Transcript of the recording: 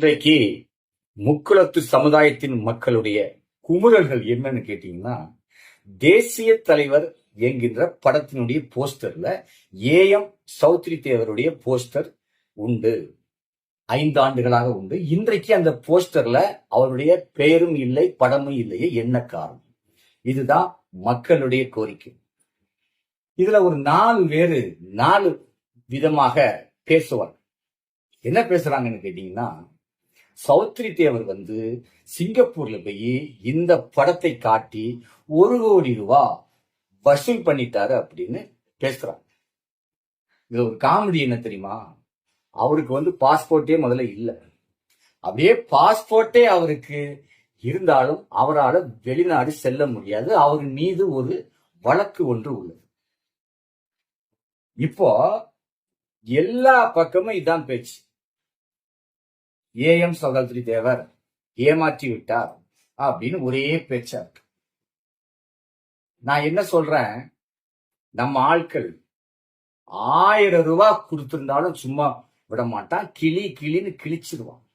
இன்றைக்கு முக்குளத்து சமுதாயத்தின் மக்களுடைய குமுறல்கள் என்னன்னு கேட்டீங்கன்னா தேசிய தலைவர் என்கின்ற படத்தினுடைய போஸ்டர்ல ஏஎம் சௌத்ரி தேவருடைய போஸ்டர் உண்டு. ஐந்து ஆண்டுகளாக உண்டு. இன்றைக்கு அந்த போஸ்டர்ல அவருடைய பெயரும் இல்லை படமும் இல்லையே என்ன காரணம்? இதுதான் மக்களுடைய கோரிக்கை. இதுல ஒரு நாலு பேரு நாலு விதமாக பேசுவார் என்ன பேசுறாங்கன்னு கேட்டீங்கன்னா சௌத்ரி தேவர் வந்து சிங்கப்பூர்ல போய் இந்த படத்தை காட்டி ஒரு கோடி ரூபா வசூல் பண்ணிட்டாரு அப்படின்னு பேசுறாங்க. இது ஒரு காமெடி என்ன தெரியுமா? அவருக்கு வந்து பாஸ்போர்ட்டே முதல்ல இல்லை. அப்படியே பாஸ்போர்ட்டே அவருக்கு இருந்தாலும் அவரால் வெளிநாடு செல்ல முடியாது. அவர் மீது ஒரு வழக்கு ஒன்று உள்ளது. இப்போ எல்லா பக்கமும் இதான் பேச்சு. ஏஎம் சகோதரி தேவர் ஏமாற்றி விட்டார் அப்படின்னு ஒரே பேச்சா இருக்கு. நான் என்ன சொல்றேன்? நம்ம ஆட்கள் ஆயிரம் ரூபாய் கொடுத்திருந்தாலும் சும்மா விட மாட்டான் கிளி கிளின்னு கிழிச்சிருவான்.